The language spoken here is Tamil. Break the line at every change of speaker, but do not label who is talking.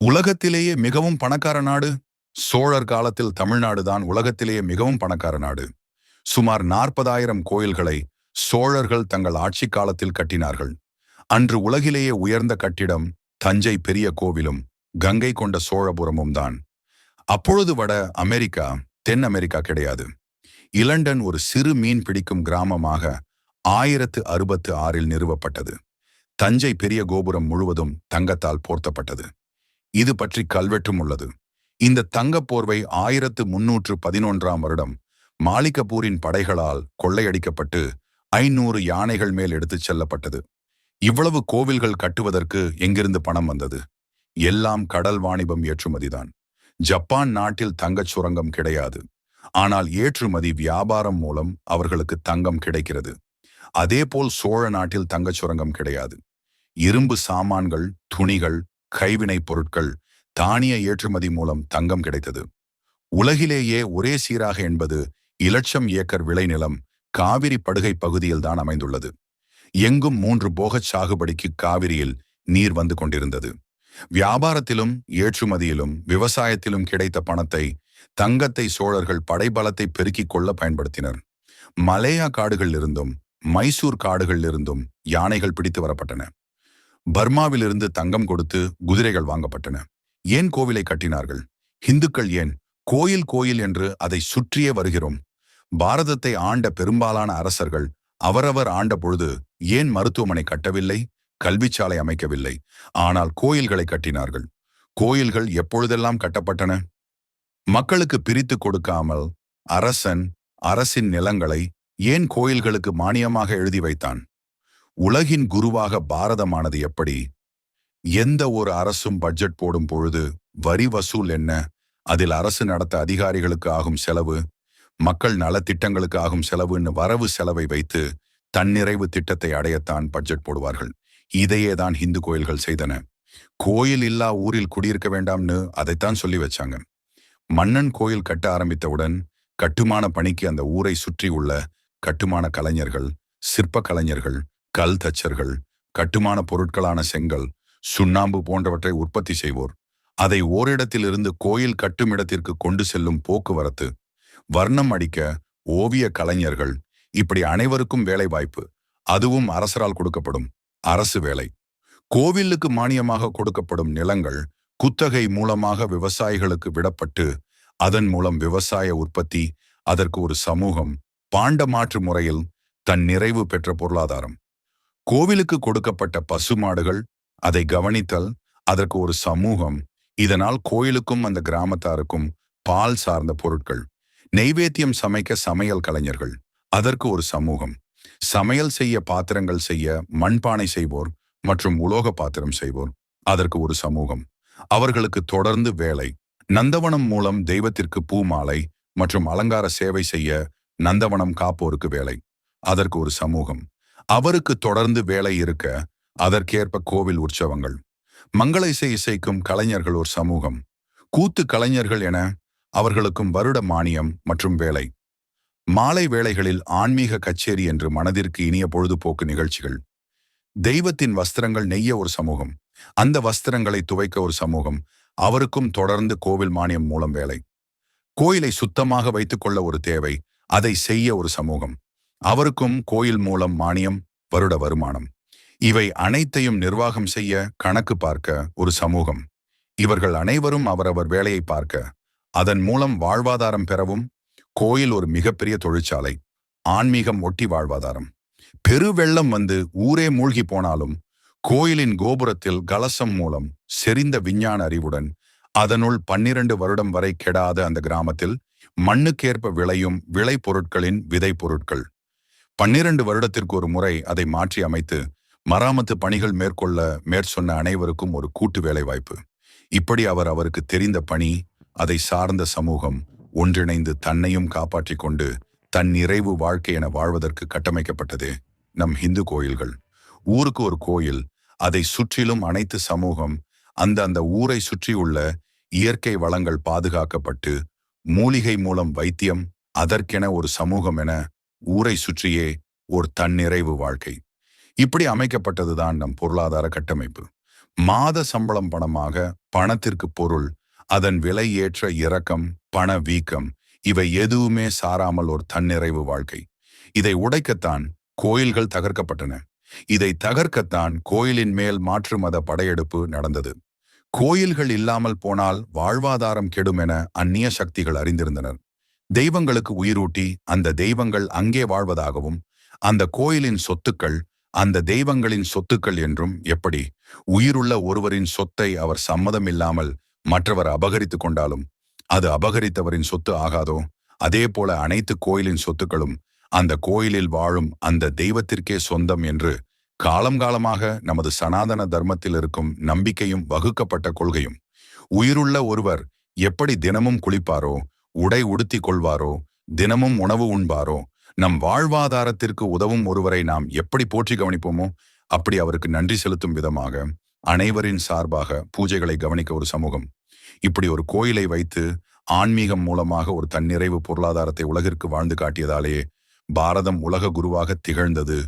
உலகத்திலேயே மிகவும் பணக்கார நாடு சோழர் காலத்தில் தமிழ்நாடு தான் உலகத்திலேயே மிகவும் பணக்கார நாடு. சுமார் நாற்பதாயிரம் கோயில்களை சோழர்கள் தங்கள் ஆட்சி காலத்தில் கட்டினார்கள். அன்று உலகிலேயே உயர்ந்த கட்டிடம் தஞ்சை பெரிய கோவிலும் கங்கை கொண்ட சோழபுரமும் தான். அப்பொழுது வட அமெரிக்கா தென் அமெரிக்கா கிடையாது. இலண்டன் ஒரு சிறு மீன் பிடிக்கும் கிராமமாக ஆயிரத்து அறுபத்து ஆறில் நிறுவப்பட்டது. தஞ்சை பெரிய கோபுரம் முழுவதும் தங்கத்தால் போர்த்தப்பட்டது. இது பற்றி கல்வெட்டும் உள்ளது. இந்த தங்கப் போர்வை ஆயிரத்து முன்னூற்று பதினொன்றாம் வருடம் மாலிகபூரின் படைகளால் கொள்ளையடிக்கப்பட்டு ஐநூறு யானைகள் மேல் எடுத்துச் செல்லப்பட்டது. இவ்வளவு கோவில்கள் கட்டுவதற்கு எங்கிருந்து பணம் வந்தது? எல்லாம் கடல் வாணிபம் ஏற்றுமதிதான். ஜப்பான் நாட்டில் தங்கச் சுரங்கம் கிடையாது. ஆனால் ஏற்றுமதி வியாபாரம் மூலம் அவர்களுக்கு தங்கம் கிடைக்கிறது. அதேபோல் சோழ நாட்டில் தங்கச் சுரங்கம் கிடையாது. இரும்பு சாமான்கள் துணிகள் கைவினைப் பொருட்கள் தானிய ஏற்றுமதி மூலம் தங்கம் கிடைத்தது. உலகிலேயே ஒரே சீராக என்பது இலட்சம் ஏக்கர் விளைநிலம் காவிரி படுகை பகுதியில்தான் அமைந்துள்ளது. எங்கும் மூன்று போகச் சாகுபடிக்கு காவிரியில் நீர் வந்து கொண்டிருந்தது. வியாபாரத்திலும் ஏற்றுமதியிலும் விவசாயத்திலும் கிடைத்த பணத்தை தங்கத்தை சோழர்கள் படைபலத்தை பெருக்கிக் கொள்ள பயன்படுத்தினர். மலேயா காடுகளிலிருந்தும் மைசூர் காடுகளிலிருந்தும் யானைகள் பிடித்து வரப்பட்டன. பர்மாவிலிருந்து தங்கம் கொடுத்து குதிரைகள் வாங்கப்பட்டன. ஏன் கோவிலை கட்டினார்கள்? இந்துக்கள் ஏன் கோயில் கோயில் என்று அதை சுற்றியே வருகிறோம்? பாரதத்தை ஆண்ட பெரும்பாலான அரசர்கள் அவரவர் ஆண்ட பொழுது ஏன் மருத்துவமனை கட்டவில்லை? கல்விச்சாலை அமைக்கவில்லை. ஆனால் கோயில்களை கட்டினார்கள். கோயில்கள் எப்பொழுதெல்லாம் கட்டப்பட்டன? மக்களுக்கு பிரித்து கொடுக்காமல் அரசன் அரசின் நிலங்களை ஏன் கோயில்களுக்கு மானியமாக எழுதி வைத்தான்? உலகின் குருவாக பாரதமானது எப்படி? எந்த ஒரு அரசும் பட்ஜெட் போடும் பொழுது வரி வசூல் என்ன? அதில் அரசு நடத்த அதிகாரிகளுக்கு ஆகும் செலவு மக்கள் நலத்திட்டங்களுக்கு ஆகும் செலவுன்னு வரவு செலவை வைத்து தன்னிறைவு திட்டத்தை அடையத்தான் பட்ஜெட் போடுவார்கள். இதையே தான் இந்து கோயில்கள் செய்தன. கோயில் இல்லா ஊரில் குடியிருக்க வேண்டாம்னு அதைத்தான் சொல்லி வச்சாங்க. மன்னன் கோயில் கட்ட ஆரம்பித்தவுடன் கட்டுமான பணிக்கு அந்த ஊரை சுற்றி உள்ள கட்டுமான கலைஞர்கள் சிற்ப கலைஞர்கள் கல் தச்சர்கள் கட்டுமான பொருட்களான செங்கல் சுண்ணாம்பு போன்றவற்றை உற்பத்தி செய்வோர். அதை ஓரிடத்திலிருந்து கோயில் கட்டுமிடத்திற்கு கொண்டு செல்லும் போக்குவரத்து. வர்ணம் அடிக்க ஓவிய கலைஞர்கள். இப்படி அனைவருக்கும் வேலை வாய்ப்பு அதுவும் அரசரால் கொடுக்கப்படும். அரசு வேலை. கோவிலுக்கு மானியமாக கொடுக்கப்படும் நிலங்கள் குத்தகை மூலமாக விவசாயிகளுக்கு விடப்பட்டு அதன் மூலம் விவசாய உற்பத்தி அதற்கு ஒரு சமூகம் பாண்ட மாற்று முறையில் தன் நிறைவு பெற்ற பொருளாதாரம். கோவிலுக்கு கொடுக்கப்பட்ட பசுமாடுகள் அதை கவனித்தல் அதற்கு ஒரு சமூகம். இதனால் கோயிலுக்கும் அந்த கிராமத்தாருக்கும் பால் சார்ந்த பொருட்கள். நெய்வேத்தியம் சமைக்க சமையல் கலைஞர்கள். அதற்கு ஒரு சமூகம். சமையல் செய்ய பாத்திரங்கள் செய்ய மண்பானை செய்வோர் மற்றும் உலோக பாத்திரம் செய்வோர். அதற்கு ஒரு சமூகம். அவர்களுக்கு தொடர்ந்து வேலை. நந்தவனம் மூலம் தெய்வத்திற்கு பூ மாலை மற்றும் அலங்கார சேவை செய்ய நந்தவனம் காப்போருக்கு வேலை. அதற்கு ஒரு சமூகம். அவருக்கு தொடர்ந்து வேலை இருக்க அதற்கேற்ப கோவில் உற்சவங்கள் மங்கள இசை இசைக்கும் கலைஞர்கள் ஒரு சமூகம் கூத்து கலைஞர்கள் என அவர்களுக்கும் வருட மானியம் மற்றும் வேலை. மாலை வேளைகளில் ஆன்மீக கச்சேரி என்று மனதிற்கு இனிய பொழுதுபோக்கு நிகழ்ச்சிகள். தெய்வத்தின் வஸ்திரங்கள் நெய்ய ஒரு சமூகம் அந்த வஸ்திரங்களை துவைக்க ஒரு சமூகம் அவருக்கும் தொடர்ந்து கோவில் மானியம் மூலம் வேலை. கோயிலை சுத்தமாக வைத்துக்கொள்ள ஒரு தேவை அதை செய்ய ஒரு சமூகம். அவருக்கும் கோயில் மூலம் மானியம் வருட வருமானம். இவை அனைத்தையும் நிர்வாகம் செய்ய கணக்கு பார்க்க ஒரு சமூகம். இவர்கள் அனைவரும் அவரவர் வேலையை பார்க்க அதன் மூலம் வாழ்வாதாரம் பெறவும் கோயில் ஒரு மிகப்பெரிய தொழிற்சாலை ஆன்மீகம் ஒட்டி வாழ்வாதாரம். பெருவெள்ளம் வந்து ஊரே மூழ்கி போனாலும் கோயிலின் கோபுரத்தில் கலசம் மூலம் செறிந்த விஞ்ஞான அறிவுடன் அதனுள் பன்னிரண்டு வருடம் வரை கெடாத அந்த கிராமத்தில் மண்ணுக்கேற்ப விளையும் விளை பொருட்களின் விதை பொருட்கள் பன்னிரண்டு வருடத்திற்கு ஒரு முறை அதை மாற்றி அமைத்து மராமத்து பணிகள் மேற்கொள்ள மேற்சொன்ன அனைவருக்கும் ஒரு கூட்டு வேலை வாய்ப்பு இப்படி அவர் அவருக்கு தெரிந்த பணி அதை சார்ந்த சமூகம் ஒன்றிணைந்து தன்னையும் காப்பாற்றிக் கொண்டு தன் நிறைவு வாழ்க்கை என வாழ்வதற்கு கட்டமைக்கப்பட்டது நம் இந்து கோயில்கள். ஊருக்கு ஒரு கோயில் அதை சுற்றிலும் அனைத்து சமூகம் அந்த அந்த ஊரை சுற்றியுள்ள இயற்கை வளங்கள் பாதுகாக்கப்பட்டு மூலிகை மூலம் வைத்தியம் அதற்கென ஒரு சமூகம் என ஊரை சுற்றியே ஒரு தன்னிறைவு வாழ்க்கை. இப்படி அமைக்கப்பட்டதுதான் நம் பொருளாதார கட்டமைப்பு. மாத சம்பளம் பணமாக பணத்திற்கு பொருள் அதன் விலை ஏற்ற இரக்கம் பண வீக்கம் இவை எதுவுமே சாராமல் ஒரு தன்னிறைவு வாழ்க்கை. இதை உடைக்கத்தான் கோயில்கள் தகர்க்கப்பட்டன. இதை தகர்க்கத்தான் கோயிலின் மேல் மாற்று மத படையெடுப்பு நடந்தது. கோயில்கள் இல்லாமல் போனால் வாழ்வாதாரம் கெடும் என அந்நிய சக்திகள் அறிந்திருந்தனர். தெய்வங்களுக்கு உயிரூட்டி அந்த தெய்வங்கள் அங்கே வாழ்வதாகவும் அந்த கோயிலின் சொத்துக்கள் அந்த தெய்வங்களின் சொத்துக்கள் என்றும் எப்படி உயிருள்ள ஒருவரின் சொத்தை அவர் சம்மதம் இல்லாமல் மற்றவர் அபகரித்துக் கொண்டாலும் அது அபகரித்தவரின் சொத்து ஆகாதோ? அதே போல அனைத்து கோயிலின் சொத்துக்களும் அந்த கோயிலில் வாழும் அந்த தெய்வத்திற்கே சொந்தம் என்று காலங்காலமாக நமது சனாதன தர்மத்தில் இருக்கும் நம்பிக்கையும் வகுக்கப்பட்ட கொள்கையும். உயிருள்ள ஒருவர் எப்படி தினமும் குளிப்பாரோ உடை உடுத்திக் கொள்வாரோ தினமும் உணவு உண்பாரோ? நம் வாழ்வாதாரத்திற்கு உதவும் ஒருவரை நாம் எப்படி போற்றி கவனிப்போமோ அப்படி அவருக்கு நன்றி செலுத்தும் விதமாக அனைவரின் சார்பாக பூஜைகளை கவனிக்க ஒரு சமூகம். இப்படி ஒரு கோயிலை வைத்து ஆன்மீகம் மூலமாக ஒரு தன்னிறைவு பொருளாதாரத்தை உலகிற்கு வாழ்ந்து காட்டியதாலேயே பாரதம் உலக குருவாக திகழ்ந்தது